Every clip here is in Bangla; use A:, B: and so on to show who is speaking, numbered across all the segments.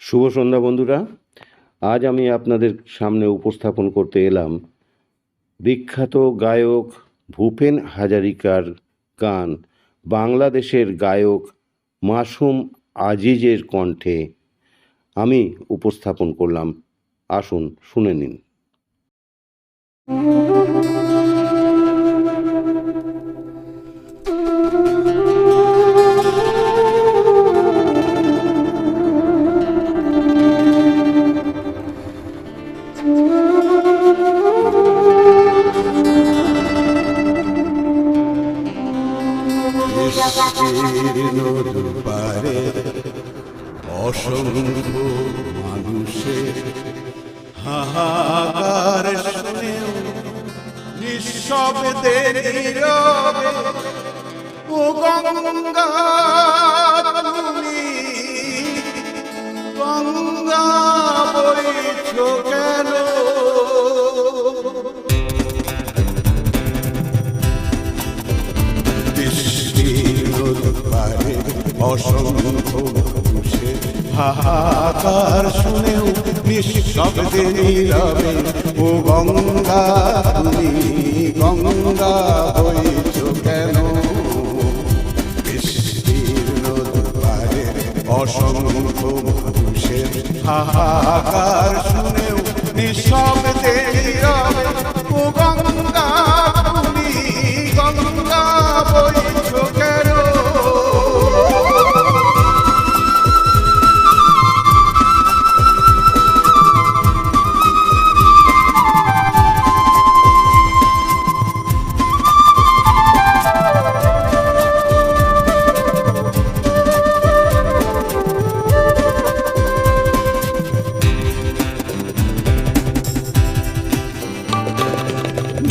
A: শুভ সন্ধ্যা বন্ধুরা। আজ আমি আপনাদের সামনে উপস্থাপন করতে এলাম বিখ্যাত গায়ক ভূপেন হাজারিকার গান, বাংলাদেশের গায়ক মাসুম আজিজের কণ্ঠে আমি উপস্থাপন করলাম। আসুন, শুনে নিন।
B: পারে অসংখ্য মানুষের হাহাকার শুনেও নিঃশব্দে গঙ্গা তুমি গঙ্গা বইছ কেন? অসংখ্য মানুষের হাহাকার শুনেও নিঃশব্দে নীরবে, ও গঙ্গা, তুমি গঙ্গা বইছ কেন? বৃষ্টির পারে অসংখ্য মানুষের হাহাকার শুনেও নিঃশব্দে নীরবে, ও গঙ্গা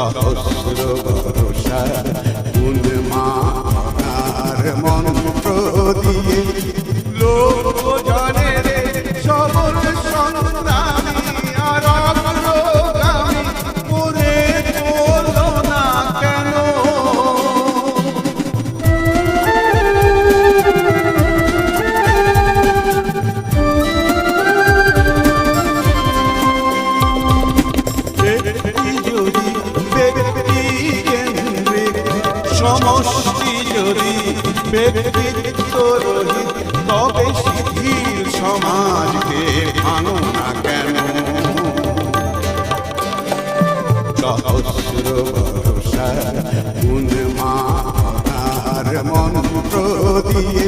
B: সহস্র ভরসা উন্মার মন্ত্র দিয়ে তবে শিথিল সমাজকে ভাঙো না কেন? সহস্র ভরসা মন্ত্র দিয়ে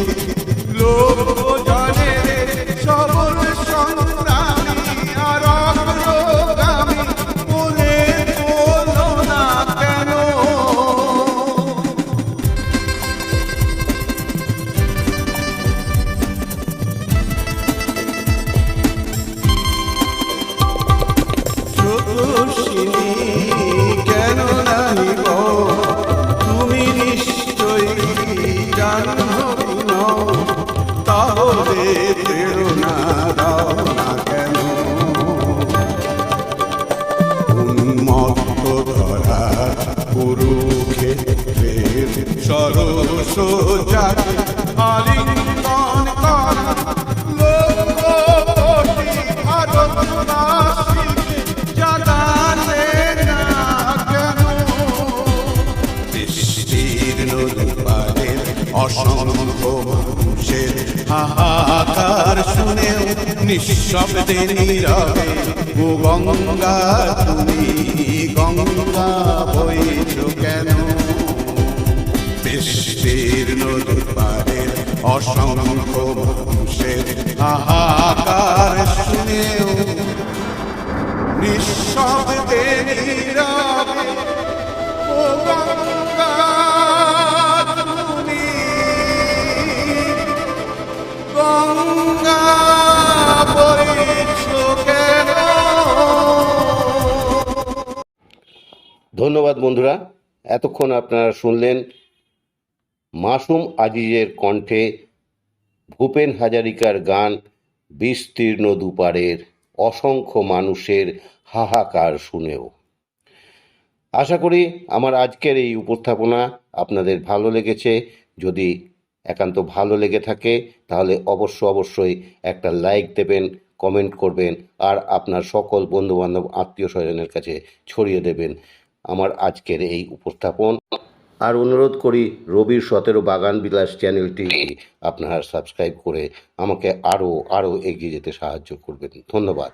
B: কেন নাহিব তুমি নিশ্চয়ই জাহ্নবী তাহলে কেন? উন্মত্ত ধরা কুরুক্ষেত্রের সরস জাতি মানুষের হাহাকার শুনেও নিঃশব্দে নীরবে ও গঙ্গা তুমি গঙ্গা বইছ কেন? বিস্তীর্ণ দুপারের অসংখ্য মানুষের হাহাকার শুনেও নিঃশব্দে নীরবে
A: ধন্যবাদ বন্ধুরা। এতক্ষণ আপনারা শুনলেন মাসুম আজিজের কণ্ঠে ভূপেন হাজারিকার গান বিস্তীর্ণ দুপারের অসংখ্য মানুষের হাহাকার শুনেও। আশা করি আমার আজকের এই উপস্থাপনা আপনাদের ভালো লেগেছে। যদি একান্ত ভালো লেগে থাকে, তাহলে অবশ্য অবশ্যই একটা লাইক দেবেন, কমেন্ট করবেন, আর আপনার সকল বন্ধুবান্ধব, আত্মীয় স্বজনের কাছে ছড়িয়ে দেবেন। আমার আজকের এই উপস্থাপন। আর অনুরোধ করি রবির সতেরো বাগান বিলাস চ্যানেলটি আপনারা সাবস্ক্রাইব করে আমাকে আরও আরও এগিয়ে যেতে সাহায্য করবেন। ধন্যবাদ।